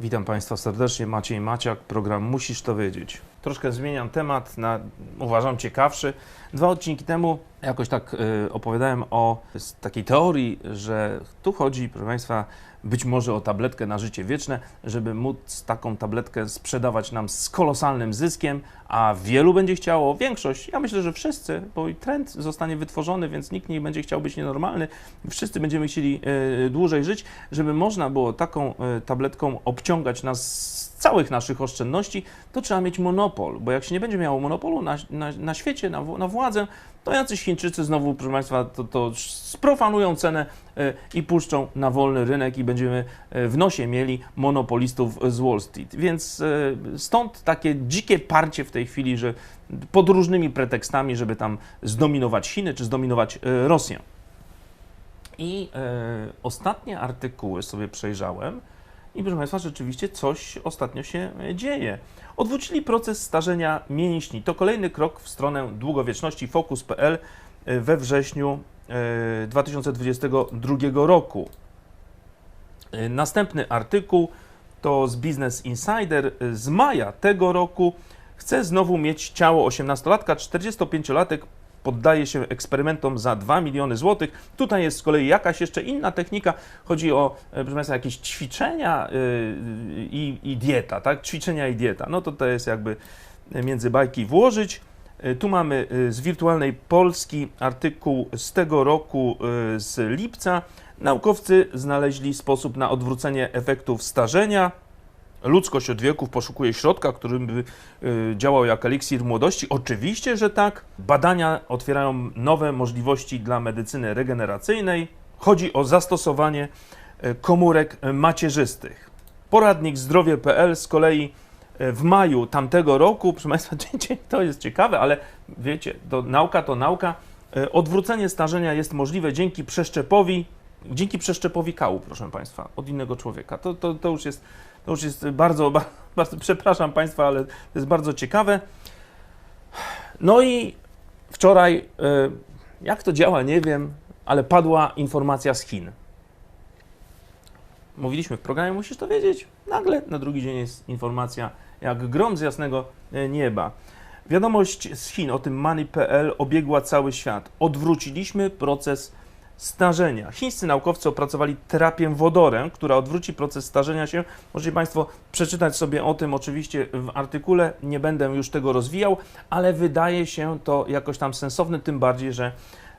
Witam Państwa serdecznie, Maciej Maciak, program Musisz to wiedzieć. Troszkę zmieniam temat na, uważam, ciekawszy. Dwa odcinki temu jakoś tak y, opowiadałem o takiej teorii, że tu chodzi, proszę Państwa, być może o tabletkę na życie wieczne, żeby móc taką tabletkę sprzedawać nam z kolosalnym zyskiem, a wielu będzie chciało, większość, ja myślę, że wszyscy, bo trend zostanie wytworzony, więc nikt nie będzie chciał być nienormalny, wszyscy będziemy chcieli y, dłużej żyć, żeby można było taką y, tabletką obciągać nas całych naszych oszczędności, to trzeba mieć monopol, bo jak się nie będzie miało monopolu na, na, na świecie, na, na władzę, to jacyś Chińczycy znowu, proszę Państwa, to, to sprofanują cenę y, i puszczą na wolny rynek i będziemy y, w nosie mieli monopolistów z Wall Street. Więc y, stąd takie dzikie parcie w tej chwili, że pod różnymi pretekstami, żeby tam zdominować Chiny czy zdominować Rosję. I e, ostatnie artykuły sobie przejrzałem i proszę Państwa, rzeczywiście coś ostatnio się e, dzieje. Odwrócili proces starzenia mięśni. To kolejny krok w stronę długowieczności. Focus.pl e, we wrześniu e, 2022 roku. E, Następny artykuł to z Business Insider e, z maja tego roku. Chce znowu mieć ciało 18-latka, 45-latek poddaje się eksperymentom za 2 miliony złotych. Tutaj jest z kolei jakaś jeszcze inna technika. Chodzi o, e, proszę Państwa, jakieś ćwiczenia y, i, i dieta, tak? Ćwiczenia i dieta. No to to jest jakby między bajki włożyć. E, Tu mamy z wirtualnej Polski artykuł z tego roku z lipca. Naukowcy znaleźli sposób na odwrócenie efektów starzenia. Ludzkość od wieków poszukuje środka, który by y, działał jak eliksir młodości. Oczywiście, że tak. Badania otwierają nowe możliwości dla medycyny regeneracyjnej. Chodzi o zastosowanie y, komórek macierzystych. Poradnik zdrowie.pl z kolei y, w maju tamtego roku, proszę Państwa, to jest ciekawe, ale wiecie, to nauka to nauka. Odwrócenie starzenia jest możliwe dzięki przeszczepowi, dzięki przeszczepowi kału, proszę Państwa, od innego człowieka. To, to, to już jest to już jest bardzo, ba- bardzo, przepraszam Państwa, ale to jest bardzo ciekawe. No i wczoraj, y, jak to działa, nie wiem, ale padła informacja z Chin. Mówiliśmy w programie, musisz to wiedzieć. Nagle na drugi dzień jest informacja jak grom z jasnego e, nieba. Wiadomość z Chin o tym Money.pl obiegła cały świat. Odwróciliśmy proces starzenia. Chińscy naukowcy opracowali terapię wodorem, która odwróci proces starzenia się. Możecie Państwo przeczytać sobie o tym oczywiście w artykule, nie będę już tego rozwijał, ale wydaje się to jakoś tam sensowne, tym bardziej, że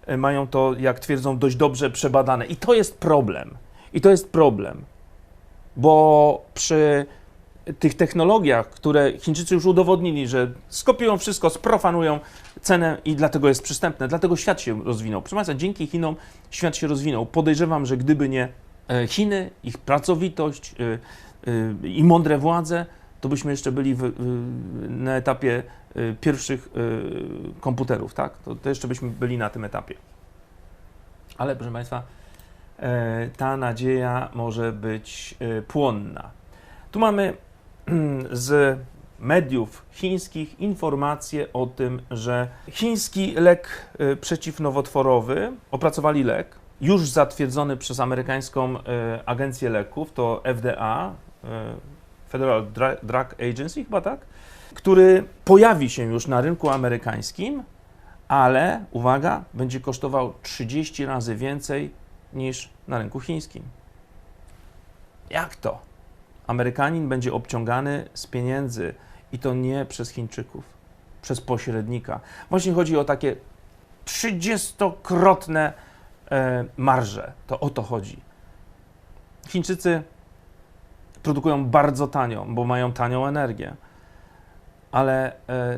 e, mają to, jak twierdzą, dość dobrze przebadane. I to jest problem. I to jest problem, bo przy tych technologiach, które Chińczycy już udowodnili, że skopiują wszystko, sprofanują cenę i dlatego jest przystępne, dlatego świat się rozwinął. Proszę Państwa, dzięki Chinom świat się rozwinął. Podejrzewam, że gdyby nie e, Chiny, ich pracowitość e, e, i mądre władze, to byśmy jeszcze byli w, na etapie pierwszych komputerów, tak? To, to jeszcze byśmy byli na tym etapie. Ale proszę Państwa, ta nadzieja może być płonna. Tu mamy z mediów chińskich informacje o tym, że chiński lek e, przeciwnowotworowy, opracowali lek, już zatwierdzony przez amerykańską e, agencję leków, to FDA, e, Federal Drug Agency chyba tak, który pojawi się już na rynku amerykańskim, ale uwaga, będzie kosztował 30 razy więcej niż na rynku chińskim. Jak to? Amerykanin będzie obciągany z pieniędzy i to nie przez Chińczyków, przez pośrednika. Właśnie chodzi o takie 30-krotne e, marże. To o to chodzi. Chińczycy produkują bardzo tanio, bo mają tanią energię, ale e,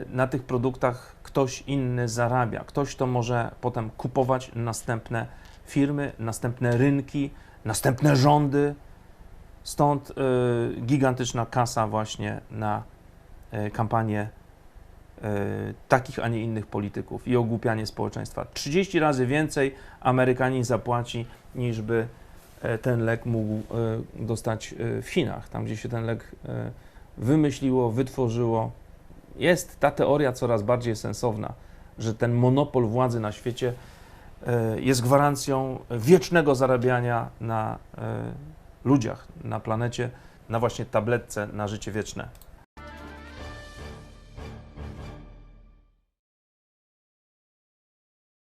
na tych produktach ktoś inny zarabia. Ktoś to może potem kupować następne firmy, następne rynki, następne rządy. Stąd y, gigantyczna kasa właśnie na y, kampanię y, takich, a nie innych polityków i ogłupianie społeczeństwa. 30 razy więcej Amerykanin zapłaci, niż by e, ten lek mógł e, dostać e, w Chinach, tam gdzie się ten lek wymyśliło, wytworzyło. Jest ta teoria coraz bardziej sensowna, że ten monopol władzy na świecie jest gwarancją wiecznego zarabiania na ludziach na planecie, na właśnie tabletce na życie wieczne.